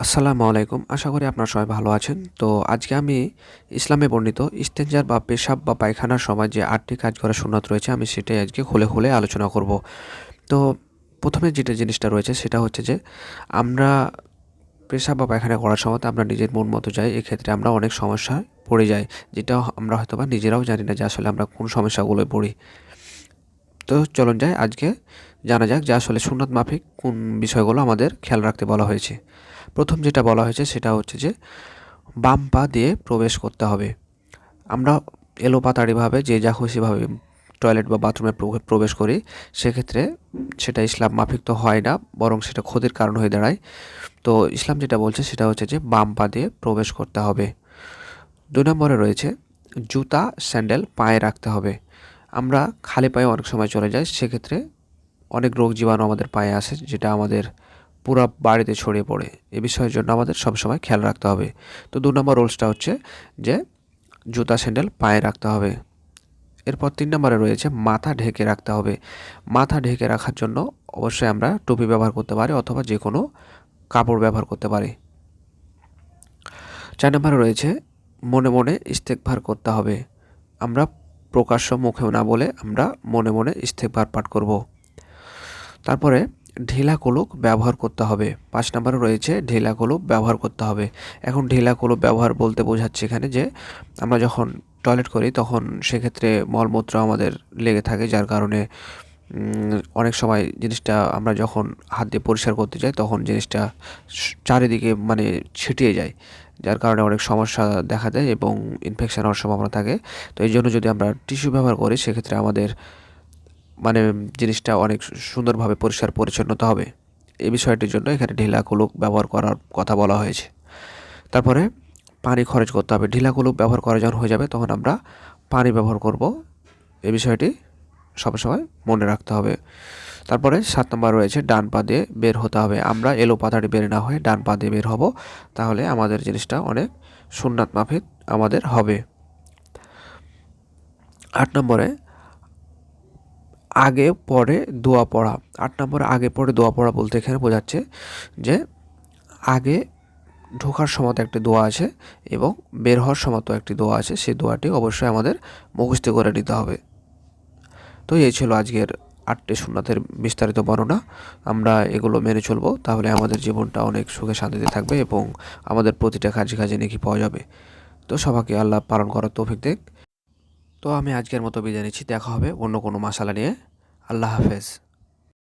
আসসালামু আলাইকুম। আশা করি আপনারা সবাই ভালো আছেন। তো আজকে আমি ইসলামে বর্ণিত ইস্তেঞ্জার বা পেশাব বা পায়খানার সময় যে আটটি কাজ করার সুন্নত রয়েছে, আমি সেটাই আজকে খুলে খুলে আলোচনা করব। তো প্রথমে যেটা জিনিসটা রয়েছে, সেটা হচ্ছে যে আমরা পেশাব বা পায়খানা করার সময় আমরা নিজের মন মতো যাই, এক্ষেত্রে আমরা অনেক সমস্যায় পড়ে যাই, যেটা আমরা হয়তো বা নিজেরাও জানি না যে আসলে আমরা কোন সমস্যাগুলোয় পড়ি। তো চলুন যাই, আজকে জানা যাক যে আসলে সুন্নত মাফিক কোন বিষয়গুলো আমাদের খেয়াল রাখতে বলা হয়েছে। প্রথম যেটা বলা হয়েছে সেটা হচ্ছে যে বাম পা দিয়ে প্রবেশ করতে হবে। আমরা এলোপাতাড়িভাবে যে যা খুশিভাবে টয়লেট বা বাথরুমে প্রবেশ করি, সেক্ষেত্রে সেটা ইসলাম মাফিক তো হয় না, বরং সেটা ক্ষতির কারণ হয়ে দাঁড়ায়। তো ইসলাম যেটা বলছে সেটা হচ্ছে যে বাম পা দিয়ে প্রবেশ করতে হবে। দুই নম্বরে রয়েছে জুতা, স্যান্ডেল পায়ে রাখতে হবে। আমরা খালি পায়ে অনেক সময় চলে যাই, সেক্ষেত্রে অনেক রোগ জীবাণু আমাদের পায়ে আসে, যেটা আমাদের পুরো বাড়িতে ছড়িয়ে পড়ে। এ বিষয়ের জন্য আমাদের সবসময় খেয়াল রাখতে হবে। তো দু নম্বর রোলসটা হচ্ছে যে জুতা, স্যান্ডেল পায়ে রাখতে হবে। এরপর তিন নম্বরে রয়েছে মাথা ঢেকে রাখতে হবে। মাথা ঢেকে রাখার জন্য অবশ্যই আমরা টুপি ব্যবহার করতে পারি অথবা যে কোনো কাপড় ব্যবহার করতে পারি। চার নম্বরে রয়েছে মনে মনে ইস্তেকভার করতে হবে। আমরা প্রকাশ্য মুখেও না বলে আমরা মনে মনে ইস্তেকভার পাঠ করব। তারপরে ঢিলা কলুক ব্যবহার করতে হবে। পাঁচ নম্বরে রয়েছে ঢিলা কলুক ব্যবহার করতে হবে। এখন ঢিলা কলুক ব্যবহার বলতে বোঝাচ্ছে এখানে যে আমরা যখন টয়লেট করি তখন সেক্ষেত্রে মলমূত্র আমাদের লেগে থাকে, যার কারণে অনেক সময় জিনিসটা আমরা যখন হাত দিয়ে পরিষ্কার করতে যাই তখন জিনিসটা চারিদিকে মানে ছিটিয়ে যায়, যার কারণে অনেক সমস্যা দেখা দেয় এবং ইনফেকশন হওয়ার সম্ভাবনা থাকে। তো এই জন্য যদি আমরা টিস্যু ব্যবহার করি সেক্ষেত্রে আমাদের মানে জিনিসটা অনেক সুন্দরভাবে পরিষ্কার পরিচ্ছন্নতা হবে। এই বিষয়টির জন্য এখানে ঢিলা কুলুক ব্যবহার করার কথা বলা হয়েছে। তারপরে পানি খরচ করতে হবে। ঢিলা কুলুক ব্যবহার করা যখন হয়ে যাবে তখন আমরা পানি ব্যবহার করব। এই বিষয়টি সবসময় মনে রাখতে হবে। তারপরে সাত নম্বর রয়েছে ডান পা দিয়ে বের হতে হবে। আমরা এলো পাতাটি বের না হয়ে ডান পা দিয়ে বের হব। তাহলে আমাদের জিনিসটা অনেক সুন্নাত মাফিক আমাদের হবে। আট নম্বরে আগে পরে দোয়া পড়া। আট নম্বরে আগে পরে দোয়া পড়া বলতে এখানে বোঝাচ্ছে যে, আগে ঢোকার সময় একটি দোয়া আছে এবং বের হওয়ার সময় একটি দোয়া আছে সেই দোয়াটি অবশ্যই আমাদের মুখস্থ করে নিতে হবে। তো এই ছিল আজকের আটটি সুন্নাতের বিস্তারিত বর্ণনা। আমরা এগুলো মেনে চলবো, তাহলে আমাদের জীবনটা অনেক সুখে শান্তিতে থাকবে এবং আমাদের প্রতিটা কাজে কাজে নাকি পাওয়া যাবে। তো সবাইকে আল্লাহ পালন করার তৌফিক দেখ। তো আমি আজকের মতো বিদায় নিচ্ছি। দেখা হবে অন্য কোনো মশালা নিয়ে। আল্লাহ হাফেজ।